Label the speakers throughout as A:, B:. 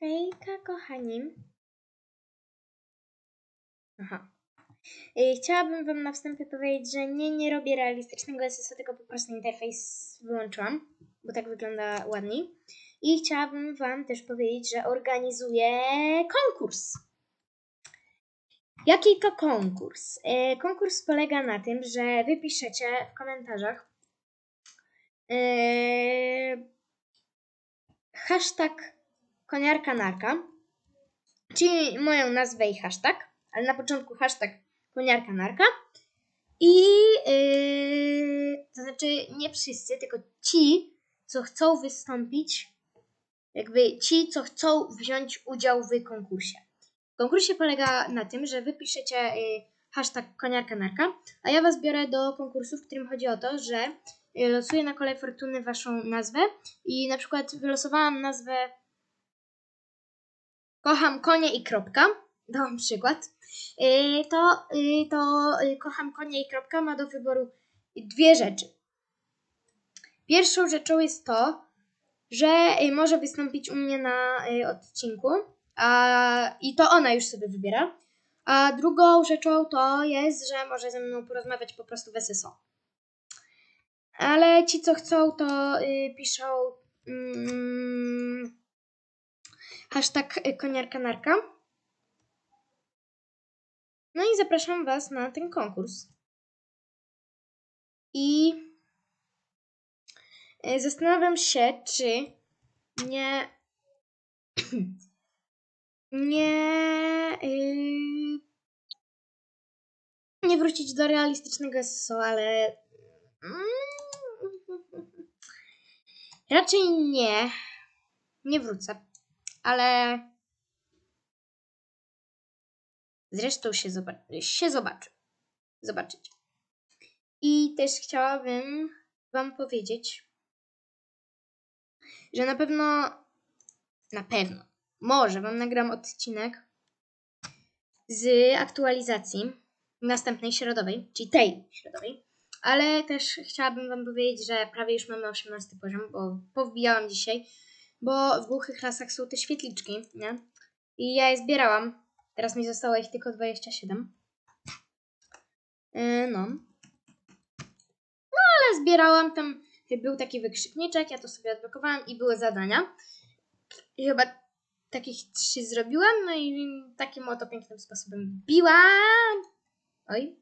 A: Hejka, kochani. Aha. Y, Chciałabym Wam na wstępie powiedzieć, że nie, nie robię realistycznego SSO, tylko po prostu interfejs wyłączyłam, bo tak wygląda ładniej. I chciałabym Wam też powiedzieć, że organizuję konkurs. Jaki to konkurs? Y, Konkurs polega na tym, że Wy piszecie w komentarzach y, hashtag koniarka narka, czyli moją nazwę i hashtag, ale na początku hashtag koniarka narka. I yy, to znaczy nie wszyscy, tylko ci, co chcą wystąpić, jakby ci, co chcą wziąć udział w konkursie. W konkursie polega na tym, że wy piszecie yy, hashtag koniarka narka, a ja was biorę do konkursu, w którym chodzi o to, że yy, losuję na kole fortuny waszą nazwę i na przykład wylosowałam nazwę kocham konie i kropka, dałam przykład, yy, to, yy, to yy, kocham konie i kropka ma do wyboru dwie rzeczy. Pierwszą rzeczą jest to, że może wystąpić u mnie na odcinku a, i to ona już sobie wybiera. A drugą rzeczą to jest, że może ze mną porozmawiać po prostu w SSO. Ale ci, co chcą, to yy, piszą mm, hashtag y, koniarka narka. No i zapraszam Was na ten konkurs. I y, zastanawiam się, czy nie. nie. Yy, nie wrócić do realistycznego SSO, ale. mm, Raczej nie. Nie wrócę. Ale. Zresztą się, zobaczy, się zobaczy. Zobaczycie. I też chciałabym Wam powiedzieć, że na pewno, na pewno, może Wam nagram odcinek z aktualizacji następnej środowej, czyli tej środowej. Ale też chciałabym Wam powiedzieć, że prawie już mamy 18 poziom, bo powbijałam dzisiaj, bo w głuchych lasach są te świetliczki, nie? I ja je zbierałam. Teraz mi zostało ich tylko 27. Yy, no. No ale zbierałam tam, był taki wykrzykniczek, ja to sobie odblokowałam i były zadania. I chyba takich trzy zrobiłam, no i takim oto pięknym sposobem biłam. Oj.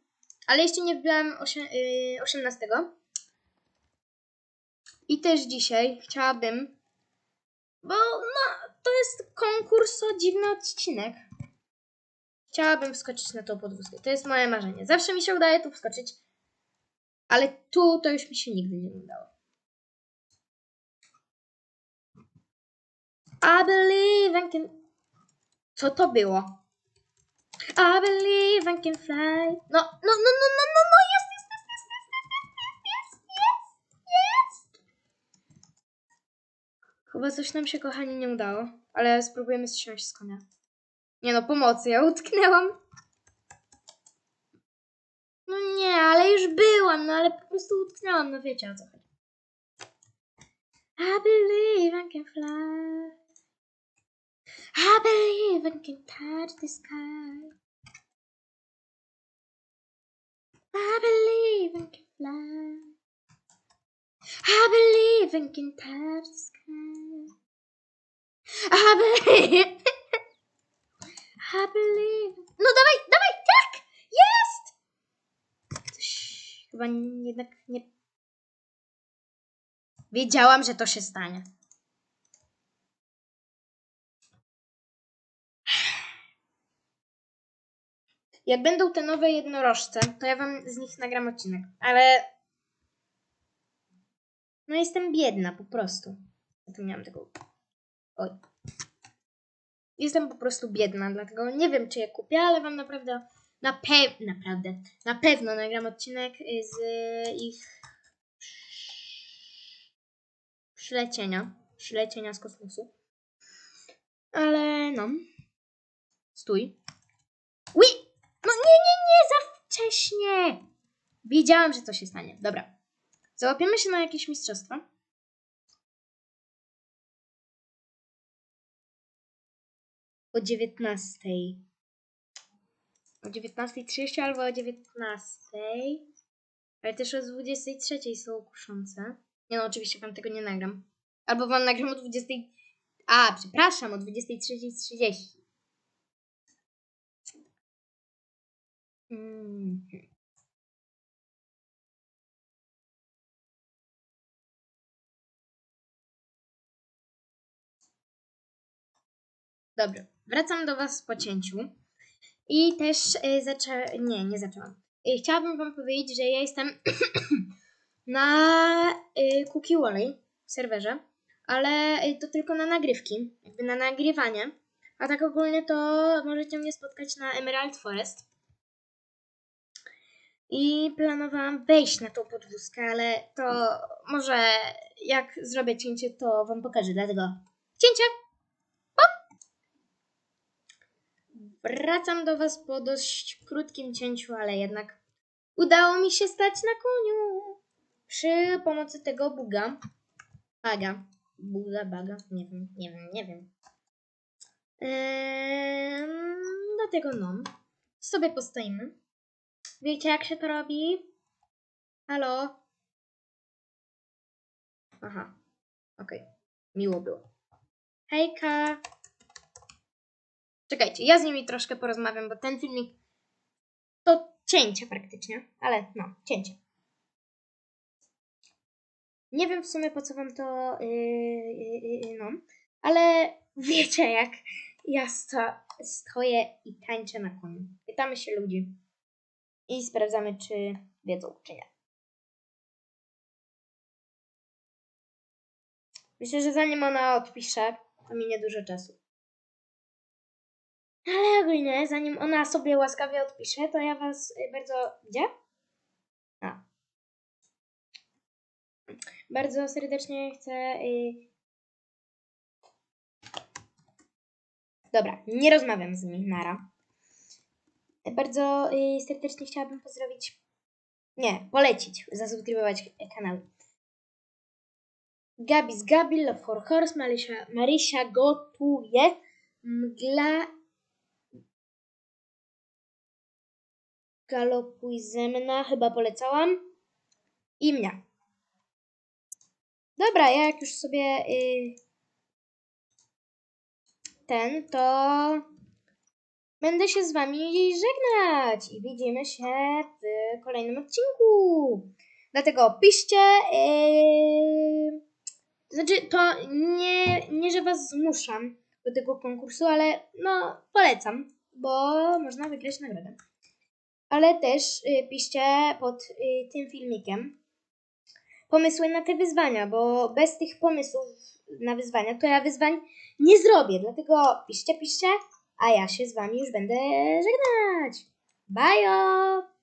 A: Ale jeszcze nie wbiłam osie- yy, 18. I też dzisiaj chciałabym, bo no, to jest konkurs o dziwny odcinek. Chciałabym wskoczyć na tą podwózkę. To jest moje marzenie. Zawsze mi się udaje tu wskoczyć, ale tu to już mi się nigdy nie udało. I believe I can... Co to było? I believe I can fly. No, no, no, no, no, no, no, jest, jest, jest, jest, jest, jest. Chyba coś nam się, kochani, nie udało, ale spróbujemy zsiąść z konia. Nie no, pomocy, ja utknęłam. No nie, ale już byłam, no ale po prostu utknęłam, no wiecie o co chodzi. I believe I can fly. I believe I can touch the sky. I believe I can fly. I believe I can touch the sky. I believe. I believe. No dawaj, dawaj, tak! Jest! Coś chyba jednak nie. Wiedziałam, że to się stanie. Jak będą te nowe jednorożce, to ja wam z nich nagram odcinek. Ale. No jestem biedna po prostu. Ja miałam tego. Oj. Jestem po prostu biedna, dlatego nie wiem, czy je kupię, ale wam naprawdę. Na pe... naprawdę. Na pewno nagram odcinek y, z ich przylecienia. Przylecienia z kosmosu. Ale no. Stój. Ui! No nie, nie, nie, za wcześnie. Wiedziałam, że to się stanie. Dobra. Załapiemy się na jakieś mistrzostwa. O 19. O 19.30 albo o 19. Ale też o 23 są kuszące. Nie no, oczywiście wam tego nie nagram. Albo wam nagram o 20. A, przepraszam, o 23.30. Mm. Dobrze, wracam do Was po cięciu. I też y, zaczę... Nie, nie zaczęłam. Y, chciałabym Wam powiedzieć, że ja jestem na y, Cookie Wally serwerze, ale to tylko na nagrywki, jakby na nagrywanie. A tak ogólnie to możecie mnie spotkać na Emerald Forest. I planowałam wejść na tą podwózkę, ale to może jak zrobię cięcie, to Wam pokażę. Dlatego cięcie! Wracam do Was po dość krótkim cięciu, ale jednak udało mi się stać na koniu. Przy pomocy tego buga. Baga. Buga, baga. Nie wiem, nie wiem, nie wiem. Eee, dlatego no. Sobie postoimy. Wiecie jak się to robi? Halo? Aha. Okej. Miło było. Hejka. Czekajcie, ja z nimi troszkę porozmawiam, bo ten filmik to cięcie praktycznie, ale no, cięcie. Nie wiem w sumie po co wam to, yy, yy, yy, no, ale wiecie jak ja sto, stoję i tańczę na koniu. Pytamy się ludzi i sprawdzamy, czy wiedzą, czy nie. Myślę, że zanim ona odpisze, to minie dużo czasu. Ale ogólnie, zanim ona sobie łaskawie odpisze, to ja was y, bardzo... Gdzie? A. Bardzo serdecznie chcę... y, Dobra, nie rozmawiam z nimi, nara. Bardzo y, serdecznie chciałabym pozdrowić... Nie, polecić, zasubskrybować kanał. Gabi z Gabi, Love for Horse, Marysia, Marysia gotuje, Mgla Galopuj ze mną, chyba polecałam. I mnie. Dobra, ja jak już sobie y, ten, to będę się z wami żegnać i widzimy się w kolejnym odcinku. Dlatego piszcie. To znaczy, to nie, nie, że was zmuszam do tego konkursu, ale no polecam, bo można wygrać nagrodę ale też y, piszcie pod y, tym filmikiem pomysły na te wyzwania, bo bez tych pomysłów na wyzwania to ja wyzwań nie zrobię. Dlatego piszcie, piszcie, a ja się z wami już będę żegnać. Bye!